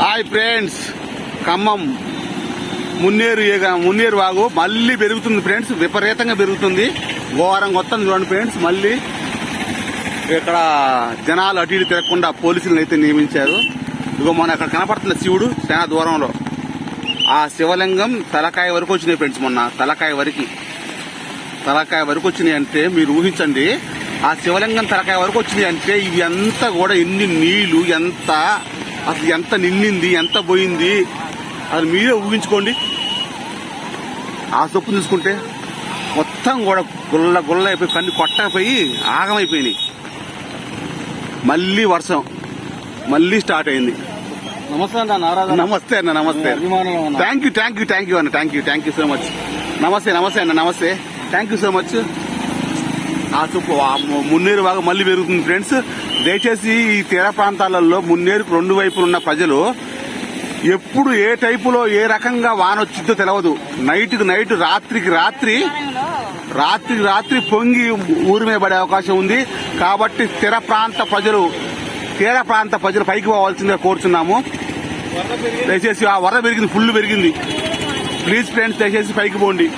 Hi friends Khammam. Munneru Munneru వాగు మళ్ళీ పెరుగుతుంది ఫ్రెండ్స్ విపరీతంగా పెరుగుతుంది. ఘోరంగా వస్తుంది చూడండి ఫ్రెండ్స్ మళ్ళీ ఇక్కడ జనాలు అటు ఇటు తిరగకుండా పోలీసులను అయితే నియమించారు. ఇగో మొన్న అక్కడ కనపడుతున్న శివుడు చాలా దూరంలో. ఆ శివలింగం తలకాయ వరకు వచ్చినాయి ఫ్రెండ్స్ మొన్న తలకాయ వరకు. తలకాయ వరకు వచ్చినాయి అంటే మీరు ఊహించండి ఆ శివలింగం తలకాయ వరకు వచ్చినాయి అంటే ఇవి అంతా కూడా ఎన్ని నీళ్ళు ఎంత అసలు ఎంత నిండింది ఎంత పోయింది అది మీరే ఊహించుకోండి. ఆ సొప్పు చూసుకుంటే మొత్తం కూడా గుల్ల గుల్ల అయిపోయి కన్ను కొట్టకపోయి ఆగమైపోయినాయి. మళ్ళీ వర్షం మళ్ళీ స్టార్ట్ అయింది. నమస్తే అన్న నారాజు నమస్తే అన్న నమస్తే. Thank you thank you thank you అన్న thank you thank you so much నమస్తే నమస్తే అన్న నమస్తే. థ్యాంక్ యూ సో మచ్ ఆ చూపు మున్నేరు బాగా మళ్ళీ పెరుగుతుంది ఫ్రెండ్స్ దయచేసి ఈ తీర ప్రాంతాలలో మున్నేరుకు రెండు వైపులు ఉన్న ప్రజలు ఎప్పుడు ఏ టైపులో ఏ రకంగా వాన వచ్చిందో తెలియదు నైట్కి నైట్ రాత్రికి రాత్రి రాత్రికి రాత్రి పొంగి ఊరి మీద పడే అవకాశం ఉంది. కాబట్టి తీర ప్రాంత ప్రజలు తీర ప్రాంత ప్రజలు పైకి పోవాల్సిందిగా కోరుచున్నాము. దయచేసి ఆ వరద పెరిగింది ఫుల్ పెరిగింది. ప్లీజ్ ఫ్రెండ్స్ దయచేసి పైకి పోండి.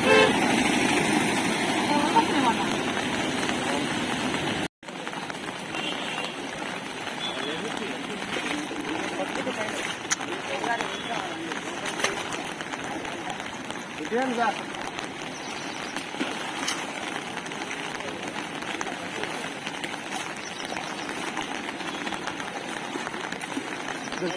这子。这是，